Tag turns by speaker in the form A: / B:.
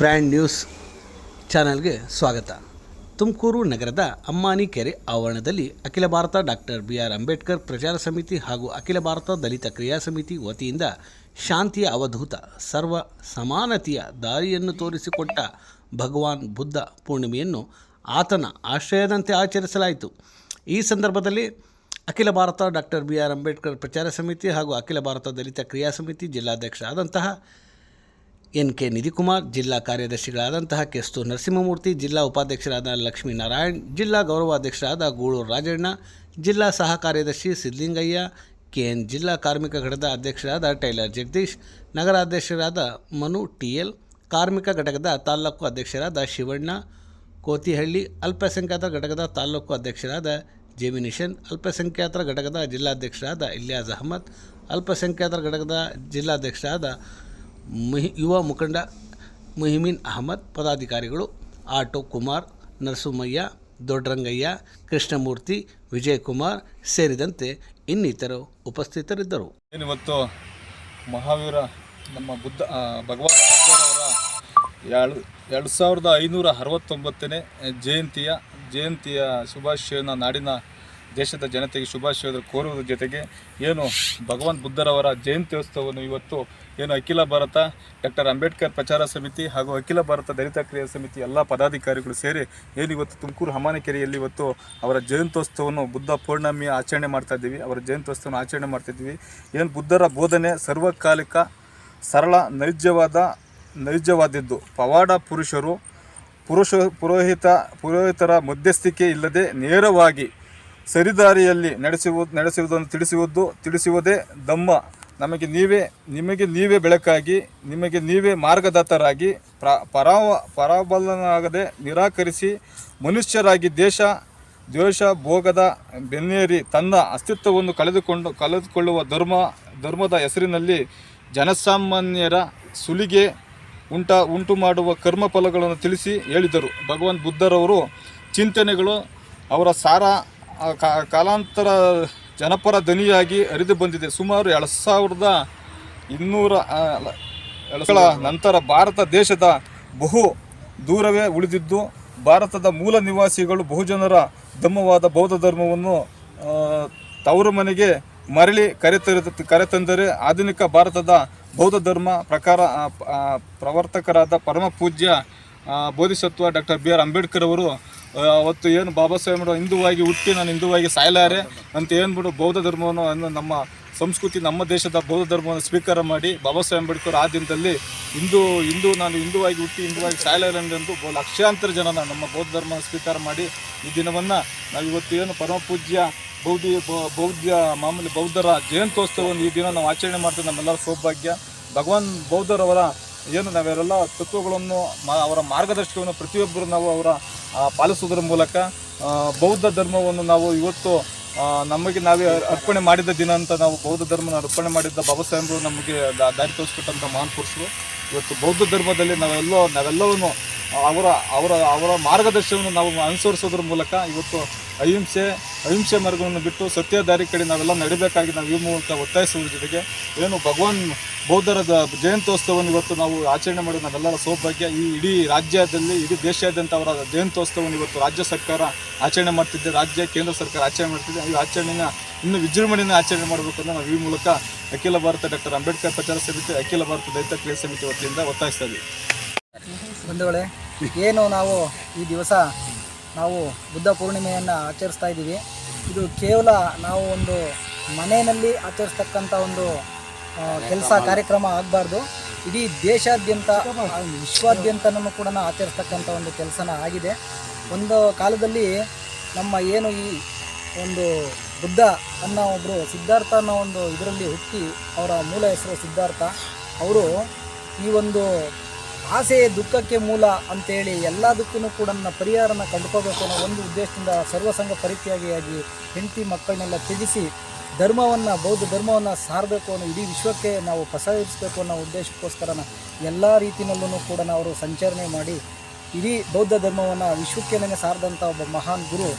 A: Brand news ಚಾನಲ್ಗೆ ಸ್ವಾಗತ. ತುಮಕೂರು ನಗರದ ಅಮ್ಮಾನಿ ಕೆರೆ ಆವರಣದಲ್ಲಿ Akhila Bharata doctor B R Ambedkar Prachara Samiti ಹಾಗೂ ಅಖಿಲ ಭಾರತ ದಲಿತ ಕ್ರಿಯಾ ಸಮಿತಿ ವತಿಯಿಂದ ಶಾಂತಿಯ ಅವಧೂತ, ಸರ್ವ ಸಮಾನತೆಯ ದಾರಿಯನ್ನು ತೋರಿಸಿಕೊಟ್ಟ ಭಗವಾನ್ ಬುದ್ಧ ಪೂರ್ಣಿಮೆಯನ್ನು ಆತನ ಆಶ್ರಯದಂತೆ ಆಚರಿಸಲಾಯಿತು. ಈ ಸಂದರ್ಭದಲ್ಲಿ Akhila Bharata doctor B R Ambedkar Prachara Samiti ಹಾಗೂ ಅಖಿಲ ಭಾರತ ದಲಿತ ಕ್ರಿಯಾ ಸಮಿತಿ ಜಿಲ್ಲಾಧ್ಯಕ್ಷರಾದಂತಹ ಎನ್ ಕೆ ನಿಧಿಕುಮಾರ್, ಜಿಲ್ಲಾ ಕಾರ್ಯದರ್ಶಿಗಳಾದಂತಹ ಕೆಸ್ತು ನರಸಿಂಹಮೂರ್ತಿ, ಜಿಲ್ಲಾ ಉಪಾಧ್ಯಕ್ಷರಾದ ಲಕ್ಷ್ಮೀನಾರಾಯಣ್, ಜಿಲ್ಲಾ ಗೌರವಾಧ್ಯಕ್ಷರಾದ ಗೂಳೂರು ರಾಜಣ್ಣ, ಜಿಲ್ಲಾ ಸಹ ಕಾರ್ಯದರ್ಶಿ ಸಿದ್ಲಿಂಗಯ್ಯ ಕೆ ಎನ್ ಜಿಲ್ಲಾ ಕಾರ್ಮಿಕ ಘಟಕದ ಅಧ್ಯಕ್ಷರಾದ ಟೈಲರ್ ಜಗದೀಶ್, ನಗರಾಧ್ಯಕ್ಷರಾದ ಮನು ಟಿ ಎಲ್, ಕಾರ್ಮಿಕ ಘಟಕದ ತಾಲ್ಲೂಕು ಅಧ್ಯಕ್ಷರಾದ ಶಿವಣ್ಣ, ಕೋತಿಹಳ್ಳಿ ಅಲ್ಪಸಂಖ್ಯಾತರ ಘಟಕದ ತಾಲ್ಲೂಕು ಅಧ್ಯಕ್ಷರಾದ ಜೆಮಿನಿಷನ್ ಅಲ್ಪಸಂಖ್ಯಾತರ ಘಟಕದ ಜಿಲ್ಲಾಧ್ಯಕ್ಷರಾದ ಇಲ್ಯಾಜ್ ಅಹಮದ್ ಅಲ್ಪಸಂಖ್ಯಾತರ ಘಟಕದ ಜಿಲ್ಲಾಧ್ಯಕ್ಷರಾದ ಮುಹಿ ಯುವ ಮುಖಂಡ ಮುಹಿಮಿನ್ ಅಹಮದ್, ಪದಾಧಿಕಾರಿಗಳು ಆಟೋ ಕುಮಾರ್, ನರಸಿಂಹಯ್ಯ, ದೊಡ್ಡರಂಗಯ್ಯ, ಕೃಷ್ಣಮೂರ್ತಿ, ವಿಜಯಕುಮಾರ್ ಸೇರಿದಂತೆ ಇನ್ನಿತರು ಉಪಸ್ಥಿತರಿದ್ದರು.
B: ಏನಿವತ್ತು ಮಹಾವೀರ ನಮ್ಮ ಬುದ್ಧ ಭಗವಾನ್ ಬುದ್ಧರವರ ಎರಡು ಎರಡು ಸಾವಿರದ ಐನೂರ ಅರವತ್ತೊಂಬತ್ತನೇ ಜಯಂತಿಯ ಜಯಂತಿಯ ಶುಭಾಶಯನ ನಾಡಿನ ದೇಶದ ಜನತೆಗೆ ಶುಭಾಶಯಗಳು ಕೋರುವುದರ ಜೊತೆಗೆ ಏನು ಭಗವಾನ್ ಬುದ್ಧರವರ ಜಯಂತ್ಯೋತ್ಸವವನ್ನು ಇವತ್ತು ಏನು ಅಖಿಲ ಭಾರತ, ಡಾಕ್ಟರ್ ಅಂಬೇಡ್ಕರ್ ಪ್ರಚಾರ ಸಮಿತಿ ಹಾಗೂ ಅಖಿಲ ಭಾರತ ದಲಿತ ಕ್ರಿಯಾ ಸಮಿತಿ ಎಲ್ಲ ಪದಾಧಿಕಾರಿಗಳು ಸೇರಿ ಏನು ಇವತ್ತು ತುಮಕೂರು ಹಮಾನಕೆರೆಯಲ್ಲಿ ಇವತ್ತು ಅವರ ಜಯಂತ್ಯೋತ್ಸವವನ್ನು ಬುದ್ಧ ಪೌರ್ಣಮಿ ಆಚರಣೆ ಮಾಡ್ತಾ ಇದ್ದೀವಿ. ಅವರ ಜಯಂತ್ಯೋತ್ಸವನ ಆಚರಣೆ ಮಾಡ್ತಾ ಇದ್ದೀವಿ. ಏನು ಬುದ್ಧರ ಬೋಧನೆ ಸರ್ವಕಾಲಿಕ, ಸರಳ, ನೈಜವಾದ, ನೈಜವಾದದ್ದು. ಪವಾಡ ಪುರುಷರು, ಪುರುಷ, ಪುರೋಹಿತ, ಪುರೋಹಿತರ ಮಧ್ಯಸ್ಥಿಕೆ ಇಲ್ಲದೆ ನೇರವಾಗಿ ಸರಿದಾರಿಯಲ್ಲಿ ನಡೆಸುವುದು ನಡೆಸುವುದನ್ನು ತಿಳಿಸುವುದು ತಿಳಿಸುವುದೇ ದಮ್ಮ. ನಮಗೆ ನೀವೇ ನಿಮಗೆ ನೀವೇ ಬೆಳಕಾಗಿ, ನಿಮಗೆ ನೀವೇ ಮಾರ್ಗದಾತರಾಗಿ ಪ್ರ ಪರಾವ ಪರಾಬಲನಾಗದೆ ನಿರಾಕರಿಸಿ ಮನುಷ್ಯರಾಗಿ ದೇಶ, ದ್ವೇಷ, ಭೋಗದ ಬೆನ್ನೇರಿ ತನ್ನ ಅಸ್ತಿತ್ವವನ್ನು ಕಳೆದುಕೊಂಡು ಕಳೆದುಕೊಳ್ಳುವ ಧರ್ಮ ಧರ್ಮದ ಹೆಸರಿನಲ್ಲಿ ಜನಸಾಮಾನ್ಯರ ಸುಲಿಗೆ ಉಂಟ ಉಂಟು ಮಾಡುವ ಕರ್ಮಫಲಗಳನ್ನು ತಿಳಿಸಿ ಹೇಳಿದರು. ಭಗವಾನ್ ಬುದ್ಧರವರು ಚಿಂತನೆಗಳು ಅವರ ಸಾರ ಕಾಲಾಂತರ ಜನಪರ ಧ್ವನಿಯಾಗಿ ಹರಿದು ಬಂದಿದೆ. ಸುಮಾರು ಎರಡು ಸಾವಿರದ ಇನ್ನೂರ ವರ್ಷಗಳ ನಂತರ ಭಾರತ ದೇಶದ ಬಹು ದೂರವೇ ಉಳಿದಿದ್ದು, ಭಾರತದ ಮೂಲ ನಿವಾಸಿಗಳು ಬಹುಜನರ ಧಮ್ಮವಾದ ಬೌದ್ಧ ಧರ್ಮವನ್ನು ತವರು ಮನೆಗೆ ಮರಳಿ ಕರೆತರಿ ಕರೆತಂದರೆ ಆಧುನಿಕ ಭಾರತದ ಬೌದ್ಧ ಧರ್ಮ ಪ್ರಕಾರ ಪ್ರವರ್ತಕರಾದ ಪರಮ ಪೂಜ್ಯ Bodhisattva doctor B R Ambedkar ಅವರು ಅವತ್ತು ಏನು ಬಾಬಾ ಸಾಹೇಬ್ ಹಿಂದುವಾಗಿ ಹುಟ್ಟಿ ನಾನು ಹಿಂದೂವಾಗಿ ಸಾಯಲಾರೆ ಅಂತ ಏನ್ಬಿಟ್ಟು ಬೌದ್ಧ ಧರ್ಮವನ್ನು ಅನ್ನು ನಮ್ಮ ಸಂಸ್ಕೃತಿ, ನಮ್ಮ ದೇಶದ ಬೌದ್ಧ ಧರ್ಮವನ್ನು ಸ್ವೀಕಾರ ಮಾಡಿ ಬಾಬಾ ಸಾಹೇಬ್ ಅಂಬೇಡ್ಕರ್ ಆ ದಿನದಲ್ಲಿ ಹಿಂದೂ ಹಿಂದೂ, ನಾನು ಹಿಂದೂವಾಗಿ ಹುಟ್ಟಿ ಹಿಂದುವಾಗಿ ಸಾಯಲಾರೆಂದು ಲಕ್ಷಾಂತರ ಜನನ ನಮ್ಮ ಬೌದ್ಧ ಧರ್ಮ ಸ್ವೀಕಾರ ಮಾಡಿ ಈ ದಿನವನ್ನು ನಾವು ಇವತ್ತು ಏನು ಪರಮ ಪೂಜ್ಯ, ಬೌದ್ಧ ಬೌದ್ಧ, ಮಾಮೂಲಿ ಬೌದ್ಧರ ಜಯಂತ್ಯೋತ್ಸವವನ್ನು ಈ ದಿನ ನಾವು ಆಚರಣೆ ಮಾಡ್ತೀವಿ ನಮ್ಮೆಲ್ಲರ ಸೌಭಾಗ್ಯ. ಭಗವಾನ್ ಬೌದ್ಧರವರ ಏನು ನಾವೆಲ್ಲ ತತ್ವಗಳನ್ನು ಅವರ ಮಾರ್ಗದರ್ಶಕವನ್ನು ಪ್ರತಿಯೊಬ್ಬರು ನಾವು ಅವರ ಪಾಲಿಸುವುದರ ಮೂಲಕ ಬೌದ್ಧ ಧರ್ಮವನ್ನು ನಾವು ಇವತ್ತು ನಮಗೆ ನಾವೇ ಅರ್ಪಣೆ ಮಾಡಿದ ದಿನ ಅಂತ ನಾವು ಬೌದ್ಧ ಧರ್ಮನ ಅರ್ಪಣೆ ಮಾಡಿದ್ದ ಬಾಬಾ ಸಾಹೇಬರು ನಮಗೆ ದಾರಿ ತೋರಿಸ್ಕೊಟ್ಟಂಥ ಮಹಾನ್ ಪುರುಷರು. ಇವತ್ತು ಬೌದ್ಧ ಧರ್ಮದಲ್ಲಿ ನಾವೆಲ್ಲೋ, ನಾವೆಲ್ಲವನ್ನು ಅವರ ಅವರ ಅವರ ಮಾರ್ಗದರ್ಶನವನ್ನು ನಾವು ಅನುಸರಿಸೋದ್ರ ಮೂಲಕ ಇವತ್ತು ಅಹಿಂಸೆ ಅಹಿಂಸೆ ಮಾರ್ಗವನ್ನು ಬಿಟ್ಟು ಸತ್ಯ ದಾರಿ ಕಡೆ ನಾವೆಲ್ಲ ನಡಿಬೇಕಾಗಿ ನಾವು ಈ ಮೂಲಕ ಒತ್ತಾಯಿಸುವುದ್ರ ಜೊತೆಗೆ ಏನು ಭಗವಾನ್ ಬೌದ್ಧರ ಜಯಂತ್ಯೋತ್ಸವವನ್ನು ಇವತ್ತು ನಾವು ಆಚರಣೆ ಮಾಡೋದು ನಮ್ಮೆಲ್ಲರ ಸೌಭಾಗ್ಯ. ಈ ಇಡೀ ರಾಜ್ಯದಲ್ಲಿ, ಇಡೀ ದೇಶಾದ್ಯಂತ ಅವರ ಜಯಂತ್ಯೋತ್ಸವವನ್ನು ಇವತ್ತು ರಾಜ್ಯ ಸರ್ಕಾರ ಆಚರಣೆ ಮಾಡ್ತಿದ್ದೆ ರಾಜ್ಯ, ಕೇಂದ್ರ ಸರ್ಕಾರ ಆಚರಣೆ ಮಾಡ್ತಿದ್ದೆ ಈ ಆಚರಣೆನ ಇನ್ನು ವಿಜೃಂಭಣೆಯನ್ನು ಆಚರಣೆ ಮಾಡಬೇಕು ಅಂತ ನಾವು ಈ ಮೂಲಕ ಅಖಿಲ ಭಾರತ ಡಾಕ್ಟರ್ ಅಂಬೇಡ್ಕರ್ ಪ್ರಚಾರ ಸಮಿತಿ, ಅಖಿಲ ಭಾರತ ದಲಿತ ಕ್ರಿಯಾ ಸಮಿತಿ ವತಿಯಿಂದ ಒತ್ತಾಯಿಸ್ತಾ ಇದ್ದೀವಿ.
C: ಬಂಧುಗಳೇ, ಏನು ನಾವು ಈ ದಿವಸ ನಾವು ಬುದ್ಧ ಪೂರ್ಣಿಮೆಯನ್ನು ಆಚರಿಸ್ತಾ ಇದ್ದೀವಿ. ಇದು ಕೇವಲ ನಾವು ಒಂದು ಮನೆಯಲ್ಲಿ ಆಚರಿಸ್ತಕ್ಕಂಥ ಒಂದು ಕೆಲಸ ಕಾರ್ಯಕ್ರಮ ಆಗಬಾರ್ದು. ಇಡೀ ದೇಶಾದ್ಯಂತ ವಿಶ್ವಾದ್ಯಂತನೂ ಕೂಡ ಆಚರಿಸ್ತಕ್ಕಂಥ ಒಂದು ಕೆಲಸನ ಆಗಿದೆ. ಒಂದು ಕಾಲದಲ್ಲಿ ನಮ್ಮ ಏನು ಈ ಒಂದು ಬುದ್ಧ ಅನ್ನೋ ಒಬ್ಬರು ಸಿದ್ಧಾರ್ಥ ಅನ್ನೋ ಒಂದು ಇದರಲ್ಲಿ ಹುಟ್ಟಿ ಅವರ ಮೂಲ ಹೆಸರು ಸಿದ್ಧಾರ್ಥ. ಅವರು ಈ ಒಂದು ಆಸೆ ದುಃಖಕ್ಕೆ ಮೂಲ ಅಂತೇಳಿ ಎಲ್ಲದಕ್ಕೂ ಕೂಡ ನನ್ನ ಪರಿಹಾರನ ಕಂಡುಕೋಬೇಕು ಅನ್ನೋ ಒಂದು ಉದ್ದೇಶದಿಂದ ಸರ್ವಸಂಗ ಪರಿತ್ಯಾಗಿಯಾಗಿ ಹೆಂಡತಿ ಮಕ್ಕಳನ್ನೆಲ್ಲ ತ್ಯಜಿಸಿ ಧರ್ಮವನ್ನು, ಬೌದ್ಧ ಧರ್ಮವನ್ನು ಸಾರಬೇಕು ಅನ್ನೋ ಇಡೀ ವಿಶ್ವಕ್ಕೆ ನಾವು ಪಸರಿಸಬೇಕು ಅನ್ನೋ ಉದ್ದೇಶಕ್ಕೋಸ್ಕರ ಎಲ್ಲ ರೀತಿಯಲ್ಲೂ ಕೂಡ ಅವರು ಸಂಚರಣೆ ಮಾಡಿ ಇಡೀ ಬೌದ್ಧ ಧರ್ಮವನ್ನು ವಿಶ್ವಕ್ಕೆ ಸಾರಿದಂಥ ಒಬ್ಬ ಮಹಾನ್ ಗುರು